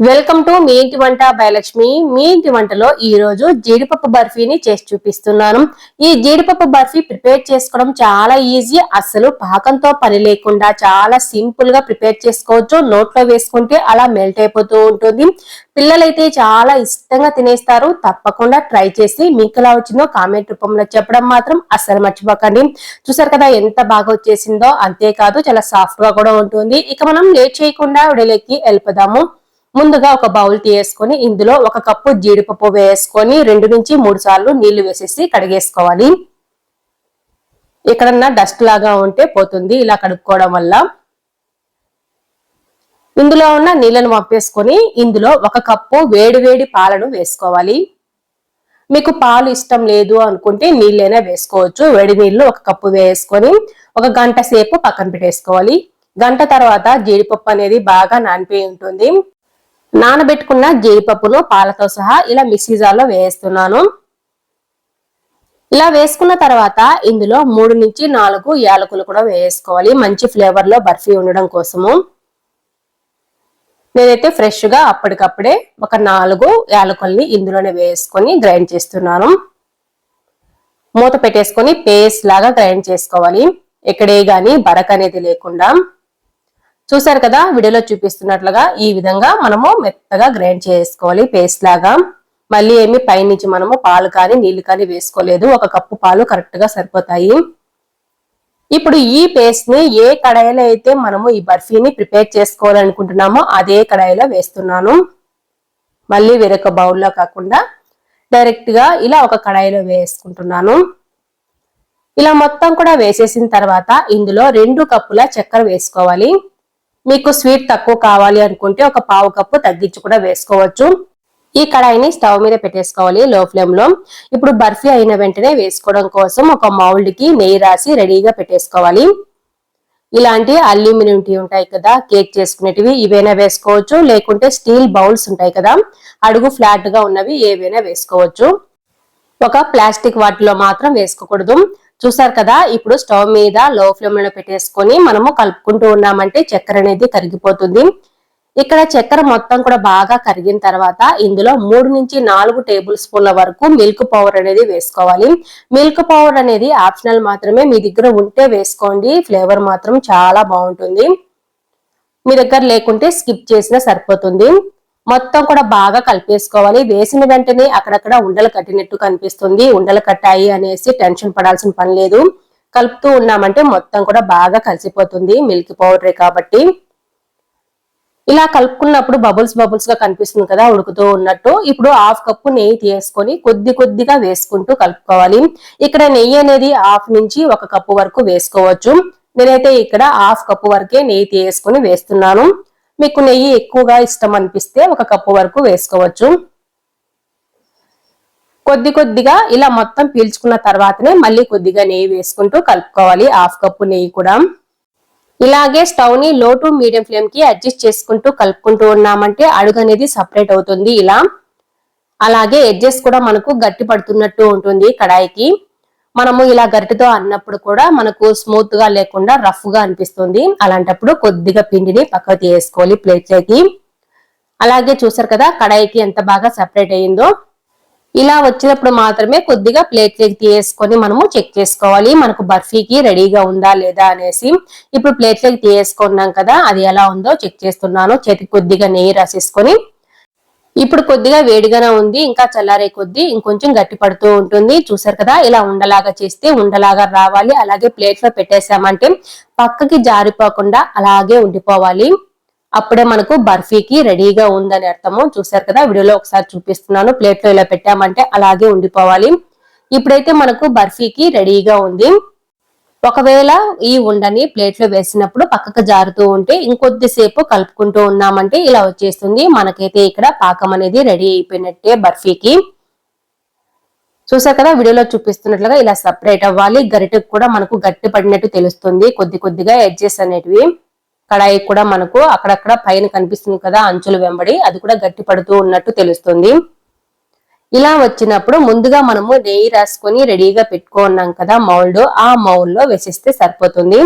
Welcome to me ఇంటి వంట భయలక్ష్మి మీ ఇంటి వంటలో ఈ రోజు జీడిపప్పు బర్ఫీని చేసి చూపిస్తున్నాను. ఈ జీడిపప్పు బర్ఫీ ప్రిపేర్ చేసుకోవడం చాలా ఈజీ. అసలు పాకంతో పని లేకుండా చాలా సింపుల్గా ప్రిపేర్ చేసుకోవచ్చు. నోట్లో వేసుకుంటే అలా మెల్ట్ అయిపోతూ ఉంటుంది. పిల్లలైతే చాలా ఇష్టంగా తినేస్తారు. తప్పకుండా ట్రై చేసి మీకు ఎలా వచ్చిందో కామెంట్ రూపంలో చెప్పడం మాత్రం అస్సలు మర్చిపోకండి. చూసారు కదా ఎంత బాగా వచ్చేసిందో. అంతేకాదు చాలా సాఫ్ట్గా కూడా ఉంటుంది. ఇక మనం లేట్ చేయకుండా విడలేకి వెళ్ళిపోదాము. ముందుగా ఒక బౌల్ తీయేసుకొని ఇందులో ఒక కప్పు జీడిపప్పు వేసుకొని రెండు నుంచి మూడు సార్లు నీళ్ళు వేసేసి కడిగేసుకోవాలి. ఎక్కడన్నా డస్ట్ లాగా ఉంటే పోతుంది. ఇలా కడుక్కోవడం వల్ల ఇందులో ఉన్న నీళ్ళను పంపేసుకొని ఇందులో ఒక కప్పు వేడి వేడి పాలను వేసుకోవాలి. మీకు పాలు ఇష్టం లేదు అనుకుంటే నీళ్ళైనా వేసుకోవచ్చు. వేడి నీళ్ళు ఒక కప్పు వేసుకొని ఒక గంట సేపు పక్కన పెట్టేసుకోవాలి. గంట తర్వాత జీడిపప్పు అనేది బాగా నానిపోయి ఉంటుంది. నానబెట్టుకున్న జీడిపప్పును పాలతో సహా ఇలా మిక్సీ జార్లో వేస్తున్నాను. ఇలా వేసుకున్న తర్వాత ఇందులో మూడు నుంచి నాలుగు యాలకులు కూడా వేసుకోవాలి. మంచి ఫ్లేవర్లో బర్ఫీ ఉండడం కోసము. నేనైతే ఫ్రెష్గా అప్పటికప్పుడే ఒక నాలుగు యాలకుల్ని ఇందులోనే వేసుకొని గ్రైండ్ చేస్తున్నాను. మూత పెట్టేసుకొని పేస్ట్ లాగా గ్రైండ్ చేసుకోవాలి. ఎక్కడే గాని బరక్ అనేది లేకుండా. చూసారు కదా వీడియోలో చూపిస్తున్నట్లుగా ఈ విధంగా మనము మెత్తగా గ్రైండ్ చేసుకోవాలి పేస్ట్ లాగా. మళ్ళీ ఏమి పైనుంచి మనము పాలు కానీ నీళ్ళు కానీ వేసుకోలేదు. ఒక కప్పు పాలు కరెక్ట్గా సరిపోతాయి. ఇప్పుడు ఈ పేస్ట్ని ఏ కడాయిలో అయితే మనము ఈ బర్ఫీని ప్రిపేర్ చేసుకోవాలనుకుంటున్నామో అదే కడాయిలో వేస్తున్నాను. మళ్ళీ వేరొక బౌల్లో కాకుండా డైరెక్ట్గా ఇలా ఒక కడాయిలో వేసుకుంటున్నాను. ఇలా మొత్తం కూడా వేసేసిన తర్వాత ఇందులో రెండు కప్పుల చక్కెర వేసుకోవాలి. మీకు స్వీట్ తక్కువ కావాలి అనుకుంటే ఒక పావు కప్పు తగ్గించి కూడా వేసుకోవచ్చు. ఈ కడాయిని స్టవ్ మీద పెట్టేసుకోవాలి లో ఫ్లేమ్లో. ఇప్పుడు బర్ఫీ అయిన వెంటనే వేసుకోవడం కోసం ఒక మౌల్డ్కి నెయ్యి రాసి రెడీగా పెట్టేసుకోవాలి. ఇలాంటి అల్యూమినియం టీ ఉంటాయి కదా కేక్ చేసుకునేటివి ఇవైనా వేసుకోవచ్చు. లేకుంటే స్టీల్ బౌల్స్ ఉంటాయి కదా అడుగు ఫ్లాట్గా ఉన్నవి ఏవైనా వేసుకోవచ్చు. ఒక ప్లాస్టిక్ వాటిలో మాత్రం వేసుకోకూడదు. చూసారు కదా? ఇప్పుడు స్టవ్ మీద లో ఫ్లేమ్లో పెట్టేసుకొని మనము కలుపుకుంటూ ఉన్నామంటే చక్కెర అనేది కరిగిపోతుంది. ఇక్కడ చక్కెర మొత్తం కూడా బాగా కరిగిన తర్వాత ఇందులో మూడు నుంచి నాలుగు టేబుల్ స్పూన్ల వరకు మిల్క్ పౌడర్ అనేది వేసుకోవాలి. మిల్క్ పౌడర్ అనేది ఆప్షనల్ మాత్రమే. మీ దగ్గర ఉంటే వేసుకోండి. ఫ్లేవర్ మాత్రం చాలా బాగుంటుంది. మీ దగ్గర లేకుంటే స్కిప్ చేసినా సరిపోతుంది. మొత్తం కూడా బాగా కలిపేసుకోవాలి. వేసిన వెంటనే అక్కడక్కడ ఉండలు కట్టినట్టు కనిపిస్తుంది. ఉండలు కట్టాయి అనేసి టెన్షన్ పడాల్సిన పని లేదు. కలుపుతూ ఉన్నామంటే మొత్తం కూడా బాగా కలిసిపోతుంది మిల్క్ పౌడరే కాబట్టి. ఇలా కలుపుకున్నప్పుడు బబుల్స్ బబుల్స్గా కనిపిస్తుంది కదా ఉడుకుతూ ఉన్నట్టు. ఇప్పుడు హాఫ్ కప్పు నెయ్యి తీసుకొని కొద్ది కొద్దిగా వేసుకుంటూ కలుపుకోవాలి. ఇక్కడ నెయ్యి అనేది హాఫ్ నుంచి ఒక కప్పు వరకు వేసుకోవచ్చు. నేనైతే ఇక్కడ హాఫ్ కప్పు వరకే నెయ్యి తీసుకొని వేస్తున్నాను. మీకు నెయ్యి ఎక్కువగా ఇష్టం అనిపిస్తే ఒక కప్పు వరకు వేసుకోవచ్చు. కొద్ది కొద్దిగా ఇలా మొత్తం పీల్చుకున్న తర్వాతనే మళ్ళీ కొద్దిగా నెయ్యి వేసుకుంటూ కలుపుకోవాలి. హాఫ్ కప్పు నెయ్యి కూడా. ఇలాగే స్టవ్ని లో టు మీడియం ఫ్లేమ్కి అడ్జస్ట్ చేసుకుంటూ కలుపుకుంటూ ఉన్నామంటే అడుగు అనేది సపరేట్ అవుతుంది ఇలా. అలాగే ఎడ్జెస్ కూడా మనకు గట్టి పడుతున్నట్టు ఉంటుంది కడాయికి. మనము ఇలా గరిటతో అన్నప్పుడు కూడా మనకు స్మూత్గా లేకుండా రఫ్గా అనిపిస్తుంది. అలాంటప్పుడు కొద్దిగా పిండిని పక్కకు తీసుకోవాలి ప్లేట్లోకి అలాగే చూసారు కదా కడాయికి ఎంత బాగా సెపరేట్ అయ్యిందో. ఇలా వచ్చినప్పుడు మాత్రమే కొద్దిగా ప్లేట్లోకి తీసుకొని మనము చెక్ చేసుకోవాలి మనకు బర్ఫీకి రెడీగా ఉందా లేదా అనేసి. ఇప్పుడు ప్లేట్లోకి తీసుకున్నాం కదా అది ఎలా ఉందో చెక్ చేస్తున్నాను. చేతికి కొద్దిగా నెయ్యి రాసేసుకొని. ఇప్పుడు కొద్దిగా వేడిగానే ఉంది ఇంకా చల్లారే కొద్ది ఇంకొంచెం గట్టి పడుతూ ఉంటుంది. చూసారు కదా ఇలా ఉండలాగా చేస్తే ఉండలాగా రావాలి. అలాగే ప్లేట్లో పెట్టేసామంటే పక్కకి జారిపోకుండా అలాగే ఉండిపోవాలి. అప్పుడే మనకు బర్ఫీకి రెడీగా ఉందని అర్థము. చూసారు కదా వీడియోలో ఒకసారి చూపిస్తున్నాను. ప్లేట్లో ఇలా పెట్టామంటే అలాగే ఉండిపోవాలి. ఇప్పుడైతే మనకు బర్ఫీకి రెడీగా ఉంది. ఒకవేళ ఈ ఉండని ప్లేట్లో వేసినప్పుడు పక్కకు జారుతూ ఉంటే ఇంకొద్దిసేపు కలుపుకుంటూ ఉన్నామంటే ఇలా వచ్చేస్తుంది. మనకైతే ఇక్కడ పాకం అనేది రెడీ అయిపోయినట్టే బర్ఫీకి. చూసారు కదా వీడియోలో చూపిస్తున్నట్లుగా ఇలా సపరేట్ అవ్వాలి. గరిటకు కూడా మనకు గట్టి పడినట్టు తెలుస్తుంది. కొద్ది కొద్దిగా ఎడ్జెస్ అనేటివి. కడాయి కూడా మనకు అక్కడక్కడ పైన కనిపిస్తుంది కదా అంచులు వెంబడి. అది కూడా గట్టి పడుతూ ఉన్నట్టు తెలుస్తుంది. ఇలా వచ్చినప్పుడు ముందుగా మనము నెయ్యి రాసుకొని రెడీగా పెట్టుకున్నాం కదా మౌల్డ్. ఆ మౌల్డ్లో వేసిస్తే సరిపోతుంది.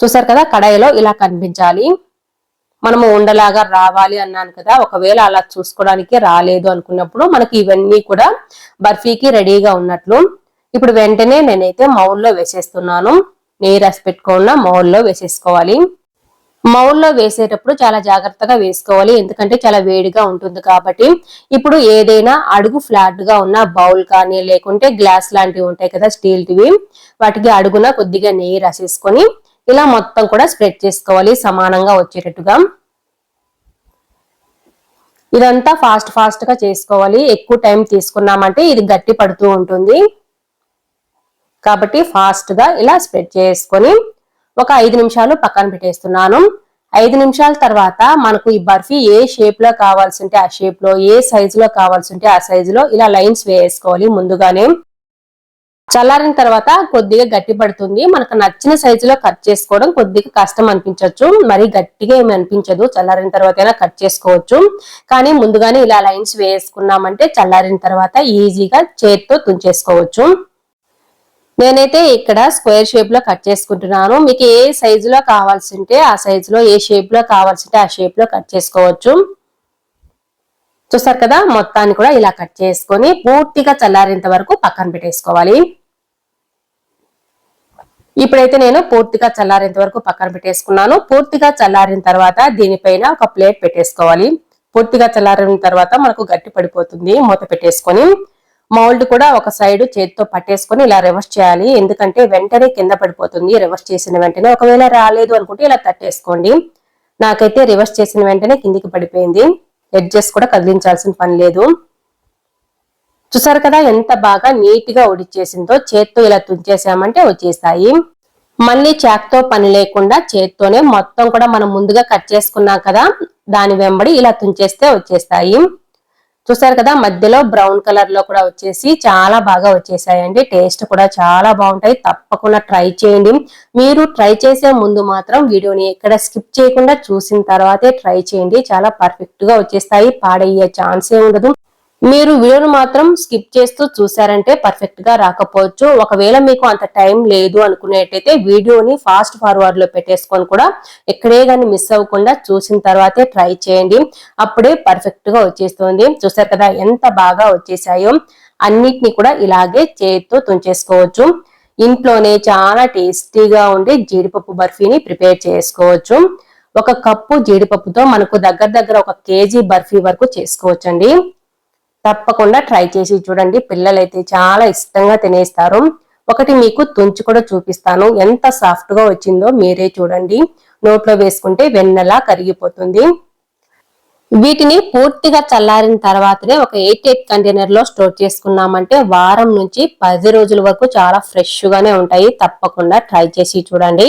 చూసారు కదా కడాయిలో ఇలా కనిపించాలి. మనము ఉండలాగా రావాలి అన్నాను కదా ఒకవేళ అలా చూసుకోవడానికి రాలేదు అనుకున్నప్పుడు మనకి ఇవన్నీ కూడా బర్ఫీకి రెడీగా ఉన్నట్లు. ఇప్పుడు వెంటనే నేనైతే మౌల్లో వేసేస్తున్నాను. నెయ్యి రాసి పెట్టుకున్న మౌల్లో వేసేసుకోవాలి. మౌల్లో వేసేటప్పుడు చాలా జాగ్రత్తగా వేసుకోవాలి. ఎందుకంటే చాలా వేడిగా ఉంటుంది కాబట్టి. ఇప్పుడు ఏదైనా అడుగు ఫ్లాట్గా ఉన్న బౌల్ కానీ లేకుంటే గ్లాస్ లాంటివి ఉంటాయి కదా స్టీల్వి వాటికి అడుగున కొద్దిగా నెయ్యి రాసేసుకొని ఇలా మొత్తం కూడా స్ప్రెడ్ చేసుకోవాలి సమానంగా వచ్చేటట్టుగా. ఇదంతా ఫాస్ట్ ఫాస్ట్గా చేసుకోవాలి. ఎక్కువ టైం తీసుకున్నామంటే ఇది గట్టి పడుతూ ఉంటుంది. కాబట్టి ఫాస్ట్గా ఇలా స్ప్రెడ్ చేసుకొని ఒక ఐదు నిమిషాలు పక్కన పెట్టేస్తున్నాను. ఐదు నిమిషాల తర్వాత మనకు ఈ బర్ఫీ ఏ షేప్లో కావాల్సి ఉంటే ఆ షేప్లో ఏ సైజు లో కావాల్సి ఉంటే ఆ సైజులో ఇలా లైన్స్ వేసుకోవాలి ముందుగానే. చల్లారిన తర్వాత కొద్దిగా గట్టి పడుతుంది. మనకు నచ్చిన సైజులో కట్ చేసుకోవడం కొద్దిగా కష్టం అనిపించవచ్చు మరి గట్టిగా ఏమి అనిపించదు. చల్లారిన తర్వాత అయినా కట్ చేసుకోవచ్చు. కానీ ముందుగానే ఇలా లైన్స్ వేసుకున్నామంటే చల్లారిన తర్వాత ఈజీగా చేత్తో తుంచేసుకోవచ్చు. నేనైతే ఇక్కడ స్క్వేర్ షేప్లో కట్ చేసుకుంటున్నాను. మీకు ఏ సైజులో కావాల్సి ఉంటే ఆ సైజులో ఏ షేప్లో కావాల్సి ఉంటే ఆ షేప్లో కట్ చేసుకోవచ్చు. చూసారు కదా మొత్తాన్ని కూడా ఇలా కట్ చేసుకొని పూర్తిగా చల్లారేంత వరకు పక్కన పెట్టేసుకోవాలి. ఇప్పుడైతే నేను పూర్తిగా చల్లారేంత వరకు పక్కన పెట్టేసుకున్నాను. పూర్తిగా చల్లారిన తర్వాత దీనిపైన ఒక ప్లేట్ పెట్టేసుకోవాలి. పూర్తిగా చల్లారిన తర్వాత మనకు గట్టి పడిపోతుంది మూత పెట్టేసుకొని. మౌల్డ్ కూడా ఒక సైడ్ చేతితో పట్టేసుకొని ఇలా రివర్స్ చేయాలి. ఎందుకంటే వెంటనే కింద పడిపోతుంది. రివర్స్ చేసిన వెంటనే ఒకవేళ రాలేదు అనుకుంటే ఇలా తట్టేసుకోండి. నాకైతే రివర్స్ చేసిన వెంటనే కిందికి పడిపోయింది. ఎడ్జెస్ కూడా కదిలించాల్సిన పని లేదు. చూసారు కదా ఎంత బాగా నీట్గా ఉడిచేసిందో చేత్తో ఇలా తుంచేసామంటే వచ్చేస్తాయి. మళ్ళీ చాక్తో పని లేకుండా చేత్తోనే మొత్తం కూడా మనం ముందుగా కట్ చేసుకున్నాం కదా. దాని వెంబడి ఇలా తుంచేస్తే వచ్చేస్తాయి. చూసారు కదా మధ్యలో బ్రౌన్ కలర్లో కూడా వచ్చేసి చాలా బాగా వచ్చేసాయండి. టేస్ట్ కూడా చాలా బాగుంటాయి. తప్పకుండా ట్రై చేయండి. మీరు ట్రై చేసే ముందు మాత్రం వీడియోని ఎక్కడ స్కిప్ చేయకుండా చూసిన తర్వాతే ట్రై చేయండి. చాలా పర్ఫెక్ట్గా వచ్చేస్తాయి. పాడయ్యే ఛాన్సే ఉండదు. మీరు వీడియోను మాత్రం స్కిప్ చేస్తూ చూసారంటే పర్ఫెక్ట్గా రాకపోవచ్చు. ఒకవేళ మీకు అంత టైం లేదు అనుకునేటైతే వీడియోని ఫాస్ట్ ఫార్వర్డ్లో పెట్టేసుకొని కూడా ఎక్కడే కానీ మిస్ అవ్వకుండా చూసిన తర్వాతే ట్రై చేయండి. అప్పుడే పర్ఫెక్ట్గా వచ్చేస్తుంది. చూసారు కదా ఎంత బాగా వచ్చేసాయో. అన్నిటిని కూడా ఇలాగే చేతితో తుంచేసుకోవచ్చు. ఇంట్లోనే చాలా టేస్టీగా ఉండే జీడిపప్పు బర్ఫీని ప్రిపేర్ చేసుకోవచ్చు. ఒక కప్పు జీడిపప్పుతో మనకు దగ్గర దగ్గర ఒక కేజీ బర్ఫీ వరకు చేసుకోవచ్చండి. తప్పకుండా ట్రై చేసి చూడండి. పిల్లలైతే చాలా ఇష్టంగా తినేస్తారు. ఒకటి మీకు తుంచి కూడా చూపిస్తాను. ఎంత సాఫ్ట్గా వచ్చిందో మీరే చూడండి. నోట్లో వేసుకుంటే వెన్నెలా కరిగిపోతుంది. వీటిని పూర్తిగా చల్లారిన తర్వాతనే ఒక ఎయిట్ ఎయిట్ కంటైనర్లో స్టోర్ చేసుకున్నామంటే వారం నుంచి పది రోజుల వరకు చాలా ఫ్రెష్ గానే ఉంటాయి. తప్పకుండా ట్రై చేసి చూడండి.